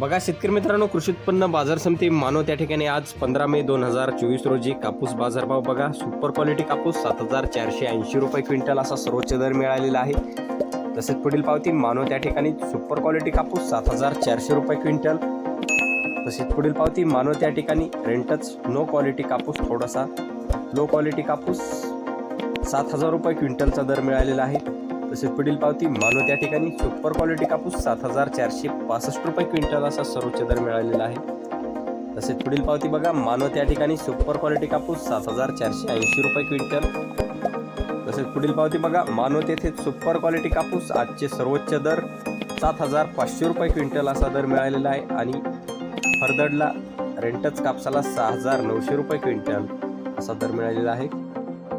बघा शेतकरी मित्रांनो कृषी उत्पन्न बाजार समिती मानव त्या ठिकाणी आज पंधरा मे दोन हजार चोवीस रोजी कापूस बाजारभाव बघा. सुपर क्वालिटी कापूस सात हजार चारशे ऐंशी रुपये क्विंटल असा सर्वोच्च दर मिळालेला आहे. तसेच पुढील पावती मानव त्या ठिकाणी सुपर क्वालिटी कापूस सात हजार चारशे रुपये क्विंटल. तसेच पुढील पावती मानव त्या ठिकाणी रेंटच नो क्वालिटी कापूस थोडासा. लो क्वालिटी कापूस सात हजार रुपये क्विंटलचा दर मिळालेला आहे. तसेच पुढील पावती मानव त्या ठिकाणी सुपर क्वालिटी कापूस सात हजार चारशे पासष्ट रुपये क्विंटल असा सर्वोच्च दर मिळालेला आहे. तसेच पुढील पावती बघा मानव त्या ठिकाणी सुपर क्वालिटी कापूस सात हजार चारशे ऐंशी रुपये क्विंटल. तसेच पुढील पावती बघा मानव तेथे सुपर क्वालिटी कापूस आजचे सर्वोच्च दर सात हजार पाचशे रुपये क्विंटल असा दर मिळालेला आहे आणि फरदडला रेंटच कापसाला सहा हजार नऊशे रुपये क्विंटल असा दर मिळालेला आहे.